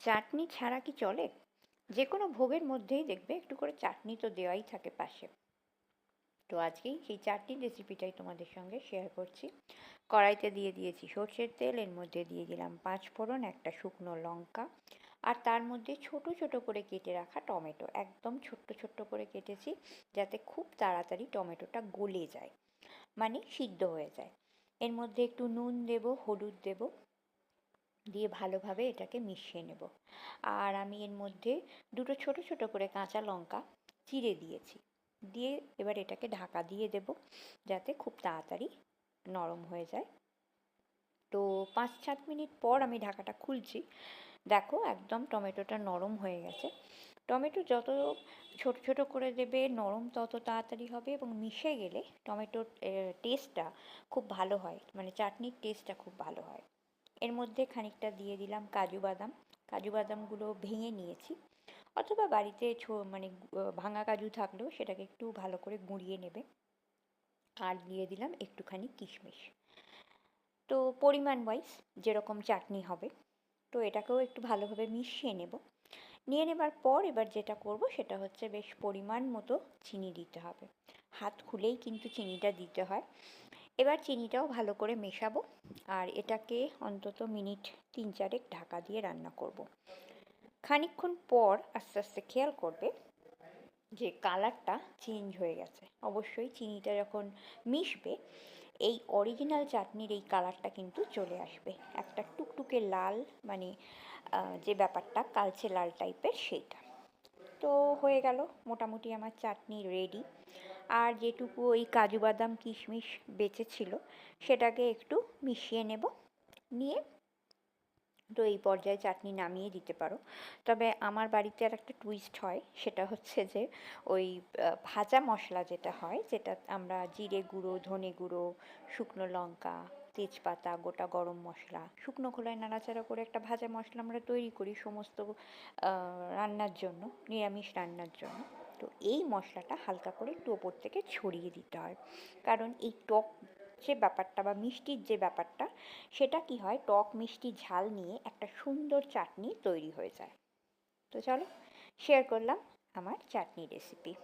চাটনি ছাড়া কি চলে? যে কোনো ভোগের মধ্যেই দেখবে একটু করে চাটনি তো দেওয়াই থাকে পাশে। তো আজকেই সেই চাটনির রেসিপিটাই তোমাদের সঙ্গে শেয়ার করছি। কড়াইতে দিয়ে দিয়েছি সর্ষের তেল, এর মধ্যে দিয়ে দিলাম পাঁচ ফোড়ন, একটা শুকনো লঙ্কা, আর তার মধ্যে ছোট ছোট করে কেটে রাখা টমেটো। একদম ছোট্ট ছোট্ট করে কেটেছি যাতে খুব তাড়াতাড়ি টমেটোটা গলে যায় মানে সিদ্ধ হয়ে যায়। এর মধ্যে একটু নুন দেব, হলুদ দেব দিয়ে ভালোভাবে এটাকে মিশিয়ে নেব। আর আমি এর মধ্যে দুটো ছোট ছোট করে কাঁচা লঙ্কা চিড়ে দিয়েছি। দিয়ে এবার এটাকে ঢাকা দিয়ে দেব যাতে খুব তাড়াতাড়ি নরম হয়ে যায়। তো পাঁচ সাত মিনিট পর আমি ঢাকাটা খুলছি। দেখো একদম টমেটোটা নরম হয়ে গেছে। টমেটো যত ছোট ছোট করে দেবে, নরম তত তাড়াতাড়ি হবে এবং মিশে গেলে টমেটোর টেস্টটা খুব ভালো হয়। মানে চাটনির টেস্টটা খুব ভালো হয়। এর মধ্যে খানিকটা দিয়ে দিলাম কাজু বাদাম। কাজু বাদামগুলো ভেঙে নিয়েছি। অথবা বাড়িতে ছো মানে ভাঙা কাজু থাকলেও সেটাকে একটু ভালো করে গুঁড়িয়ে নেবে। আর দিয়ে দিলাম একটুখানি কিশমিশ। তো পরিমাণ ওয়াইজ যেরকম চাটনি হবে, তো এটাকেও একটু ভালোভাবে মিশিয়ে নেব। নিয়ে নেবার পর এবার যেটা করব সেটা হচ্ছে বেশ পরিমাণ মতো চিনি দিতে হবে। হাত খুলেই কিন্তু চিনিটা দিতে হয়। এবার চিনিটাও ভালো করে মেশাবো আর এটাকে অন্তত মিনিট তিন চারেক ঢাকা দিয়ে রান্না করব। খানিকক্ষণ পর আস্তে আস্তে খেয়াল করবে যে কালারটা চেঞ্জ হয়ে গেছে। অবশ্যই চিনিটা যখন মিশবে, এই অরিজিনাল চাটনির এই কালারটা কিন্তু চলে আসবে। একটা টুকটুকে লাল মানে যে ব্যাপারটা কালচে লাল টাইপের সেইটা। তো হয়ে গেল। মোটামুটি আমার চাটনি রেডি আর যেটুকু ওই কাজু বাদাম, কিশমিশ বেঁচে ছিল, সেটাকে একটু মিশিয়ে নেব। নিয়ে তো এই পর্যায়ে চাটনি নামিয়ে দিতে পারো। তবে আমার বাড়িতে আর একটা টুইস্ট হয়, সেটা হচ্ছে যে ওই ভাজা মশলা যেটা হয়, যেটা আমরা জিরে গুঁড়ো, ধনে গুঁড়ো, শুকনো লঙ্কা, তেজপাতা, গোটা গরম মশলা, শুকনো খোলায় নাড়াচাড়া করে একটা ভাজা মশলা আমরা তৈরি করি সমস্ত রান্নার জন্য, নিরামিষ রান্নার জন্য। তো এই মশলাটা হালকা করে একটু ওপর থেকে ছড়িয়ে দিতে হয়। কারণ এই টক যে ব্যাপারটা বা মিষ্টির যে ব্যাপারটা, সেটা কি হয়? টক মিষ্টি ঝাল নিয়ে একটা সুন্দর চাটনি তৈরি হয়ে যায়। তো চলো শেয়ার করলাম আমার চাটনি রেসিপি